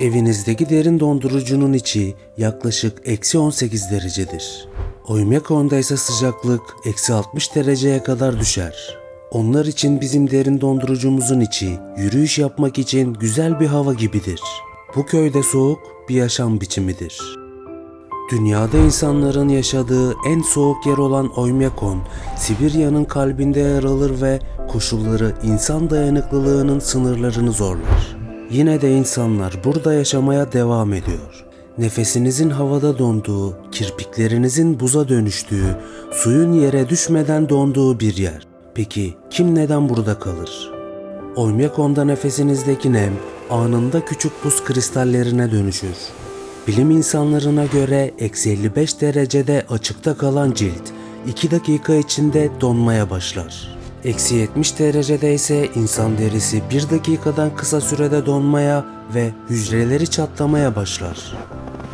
Evinizdeki derin dondurucunun içi yaklaşık eksi 18 derecedir. Oymyakon'da ise sıcaklık eksi 60 dereceye kadar düşer. Onlar için bizim derin dondurucumuzun içi yürüyüş yapmak için güzel bir hava gibidir. Bu köyde soğuk bir yaşam biçimidir. Dünyada insanların yaşadığı en soğuk yer olan Oymyakon, Sibirya'nın kalbinde yer alır ve koşulları insan dayanıklılığının sınırlarını zorlar. Yine de insanlar burada yaşamaya devam ediyor. Nefesinizin havada donduğu, kirpiklerinizin buza dönüştüğü, suyun yere düşmeden donduğu bir yer. Peki kim neden burada kalır? Oymyakon'da nefesinizdeki nem anında küçük buz kristallerine dönüşür. Bilim insanlarına göre eksi 55 derecede açıkta kalan cilt 2 dakika içinde donmaya başlar. Eksi 70 derecede ise insan derisi 1 dakikadan kısa sürede donmaya ve hücreleri çatlamaya başlar.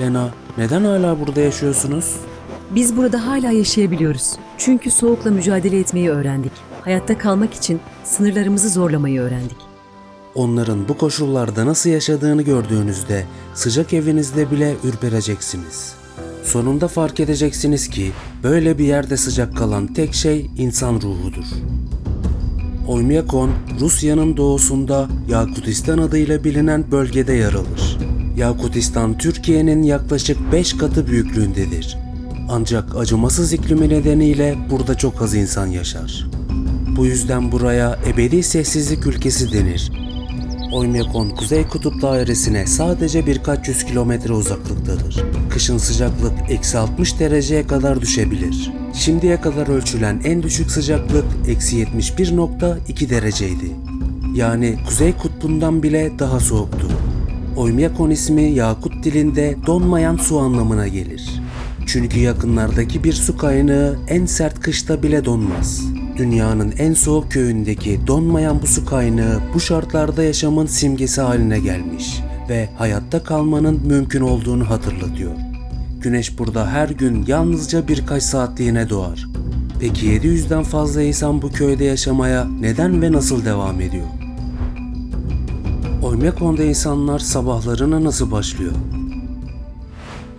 Lena, neden hala burada yaşıyorsunuz? Biz burada hala yaşayabiliyoruz. Çünkü soğukla mücadele etmeyi öğrendik. Hayatta kalmak için sınırlarımızı zorlamayı öğrendik. Onların bu koşullarda nasıl yaşadığını gördüğünüzde sıcak evinizde bile ürpereceksiniz. Sonunda fark edeceksiniz ki böyle bir yerde sıcak kalan tek şey insan ruhudur. Oymyakon, Rusya'nın doğusunda Yakutistan adıyla bilinen bölgede yer alır. Yakutistan, Türkiye'nin yaklaşık 5 katı büyüklüğündedir. Ancak acımasız iklimi nedeniyle burada çok az insan yaşar. Bu yüzden buraya ebedi sessizlik ülkesi denir. Oymyakon Kuzey Kutup Dairesi'ne sadece birkaç yüz kilometre uzaklıktadır. Kışın sıcaklık eksi 60 dereceye kadar düşebilir. Şimdiye kadar ölçülen en düşük sıcaklık eksi 71.2 dereceydi. Yani Kuzey Kutbu'ndan bile daha soğuktu. Oymyakon ismi Yakut dilinde donmayan su anlamına gelir. Çünkü yakınlardaki bir su kaynağı en sert kışta bile donmaz. Dünyanın en soğuk köyündeki donmayan bu su kaynağı bu şartlarda yaşamın simgesi haline gelmiş ve hayatta kalmanın mümkün olduğunu hatırlatıyor. Güneş burada her gün yalnızca birkaç saatliğine doğar. Peki 700'den fazla insan bu köyde yaşamaya neden ve nasıl devam ediyor? Oymyakon'da insanlar sabahlarına nasıl başlıyor?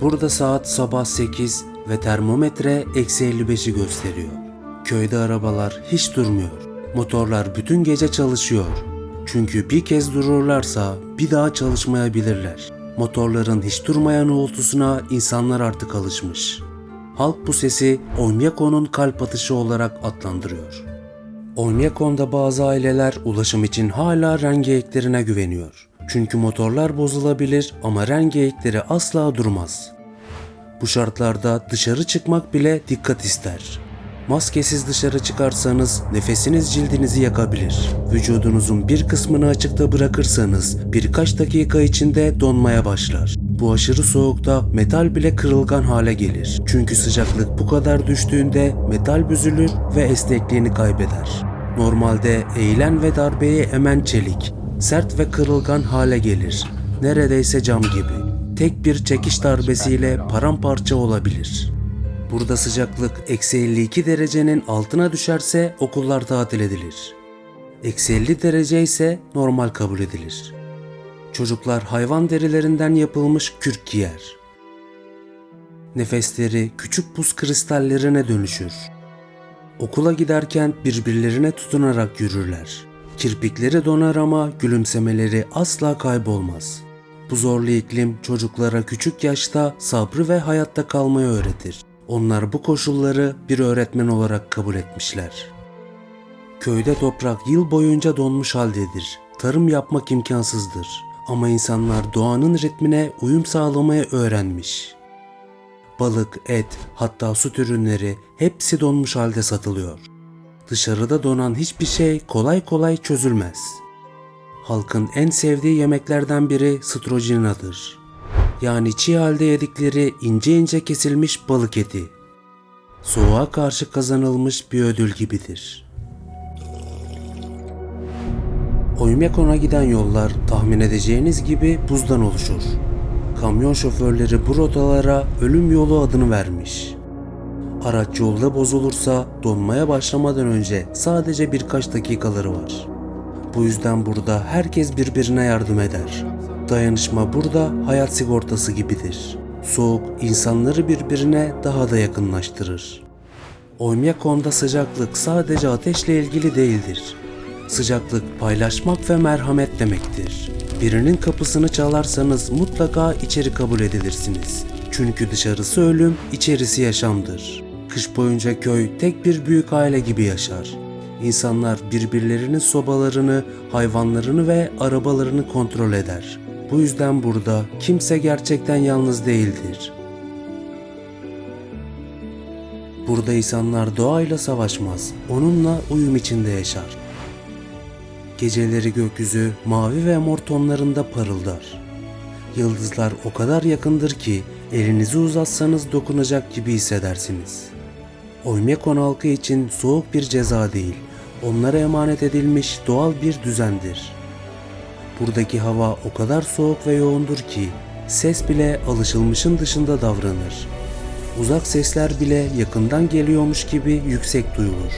Burada saat sabah 8 ve termometre eksi 55'i gösteriyor. Köyde arabalar hiç durmuyor. Motorlar bütün gece çalışıyor. Çünkü bir kez dururlarsa bir daha çalışmayabilirler. Motorların hiç durmayan uğultusuna insanlar artık alışmış. Halk bu sesi Oymyakon'un kalp atışı olarak adlandırıyor. Oymyakon'da bazı aileler ulaşım için hala ren geyiklerine güveniyor. Çünkü motorlar bozulabilir ama ren geyikleri asla durmaz. Bu şartlarda dışarı çıkmak bile dikkat ister. Maskesiz dışarı çıkarsanız nefesiniz cildinizi yakabilir. Vücudunuzun bir kısmını açıkta bırakırsanız birkaç dakika içinde donmaya başlar. Bu aşırı soğukta metal bile kırılgan hale gelir. Çünkü sıcaklık bu kadar düştüğünde metal büzülür ve esnekliğini kaybeder. Normalde eğilen ve darbeyi emen çelik, sert ve kırılgan hale gelir. Neredeyse cam gibi. Tek bir çekiş darbesiyle paramparça olabilir. Burada sıcaklık eksi 52 derecenin altına düşerse okullar tatil edilir. Eksi 50 derece ise normal kabul edilir. Çocuklar hayvan derilerinden yapılmış kürk giyer. Nefesleri küçük buz kristallerine dönüşür. Okula giderken birbirlerine tutunarak yürürler. Kirpikleri donar ama gülümsemeleri asla kaybolmaz. Bu zorlu iklim çocuklara küçük yaşta sabrı ve hayatta kalmayı öğretir. Onlar bu koşulları bir öğretmen olarak kabul etmişler. Köyde toprak yıl boyunca donmuş haldedir. Tarım yapmak imkansızdır. Ama insanlar doğanın ritmine uyum sağlamayı öğrenmiş. Balık, et, hatta süt ürünleri hepsi donmuş halde satılıyor. Dışarıda donan hiçbir şey kolay kolay çözülmez. Halkın en sevdiği yemeklerden biri strojinadır. Yani çiğ halde yedikleri ince ince kesilmiş balık eti. Soğuğa karşı kazanılmış bir ödül gibidir. Oymyakon'a giden yollar tahmin edeceğiniz gibi buzdan oluşur. Kamyon şoförleri bu rotalara ölüm yolu adını vermiş. Araç yolda bozulursa donmaya başlamadan önce sadece birkaç dakikaları var. Bu yüzden burada herkes birbirine yardım eder. Dayanışma burada hayat sigortası gibidir. Soğuk insanları birbirine daha da yakınlaştırır. Oymyakon'da sıcaklık sadece ateşle ilgili değildir. Sıcaklık paylaşmak ve merhamet demektir. Birinin kapısını çalarsanız mutlaka içeri kabul edilirsiniz. Çünkü dışarısı ölüm, içerisi yaşamdır. Kış boyunca köy tek bir büyük aile gibi yaşar. İnsanlar birbirlerinin sobalarını, hayvanlarını ve arabalarını kontrol eder. Bu yüzden burada kimse gerçekten yalnız değildir. Burada insanlar doğayla savaşmaz, onunla uyum içinde yaşar. Geceleri gökyüzü mavi ve mor tonlarında parıldar. Yıldızlar o kadar yakındır ki elinizi uzatsanız dokunacak gibi hissedersiniz. Oymyakon halkı için soğuk bir ceza değil, onlara emanet edilmiş doğal bir düzendir. Buradaki hava o kadar soğuk ve yoğundur ki ses bile alışılmışın dışında davranır. Uzak sesler bile yakından geliyormuş gibi yüksek duyulur.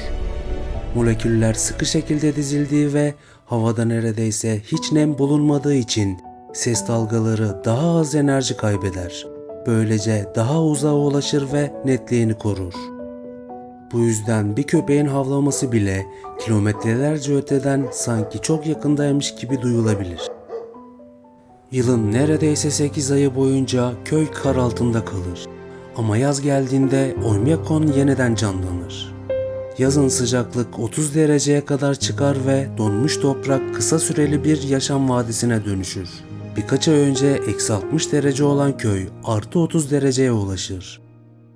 Moleküller sıkı şekilde dizildiği ve havada neredeyse hiç nem bulunmadığı için ses dalgaları daha az enerji kaybeder. Böylece daha uzağa ulaşır ve netliğini korur. Bu yüzden bir köpeğin havlaması bile kilometrelerce öteden sanki çok yakındaymış gibi duyulabilir. Yılın neredeyse 8 ayı boyunca köy kar altında kalır. Ama yaz geldiğinde Oymyakon yeniden canlanır. Yazın sıcaklık 30 dereceye kadar çıkar ve donmuş toprak kısa süreli bir yaşam vadisine dönüşür. Birkaç ay önce eksi 60 derece olan köy artı 30 dereceye ulaşır.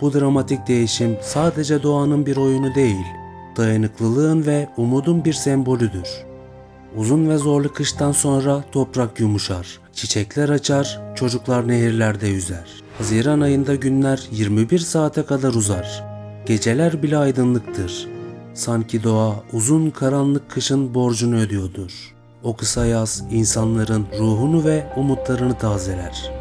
Bu dramatik değişim sadece doğanın bir oyunu değil, dayanıklılığın ve umudun bir sembolüdür. Uzun ve zorlu kıştan sonra toprak yumuşar, çiçekler açar, çocuklar nehirlerde yüzer. Haziran ayında günler 21 saate kadar uzar. Geceler bile aydınlıktır. Sanki doğa uzun karanlık kışın borcunu ödüyordur. O kısa yaz insanların ruhunu ve umutlarını tazeler.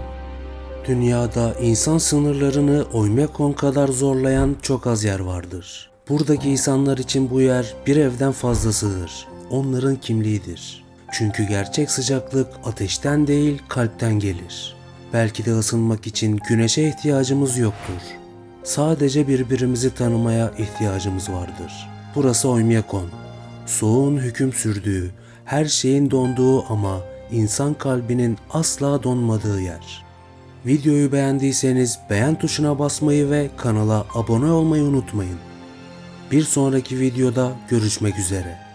Dünyada insan sınırlarını Oymyakon kadar zorlayan çok az yer vardır. Buradaki insanlar için bu yer bir evden fazlasıdır. Onların kimliğidir. Çünkü gerçek sıcaklık ateşten değil kalpten gelir. Belki de ısınmak için güneşe ihtiyacımız yoktur. Sadece birbirimizi tanımaya ihtiyacımız vardır. Burası Oymyakon. Soğuğun hüküm sürdüğü, her şeyin donduğu ama insan kalbinin asla donmadığı yer. Videoyu beğendiyseniz beğen tuşuna basmayı ve kanala abone olmayı unutmayın. Bir sonraki videoda görüşmek üzere.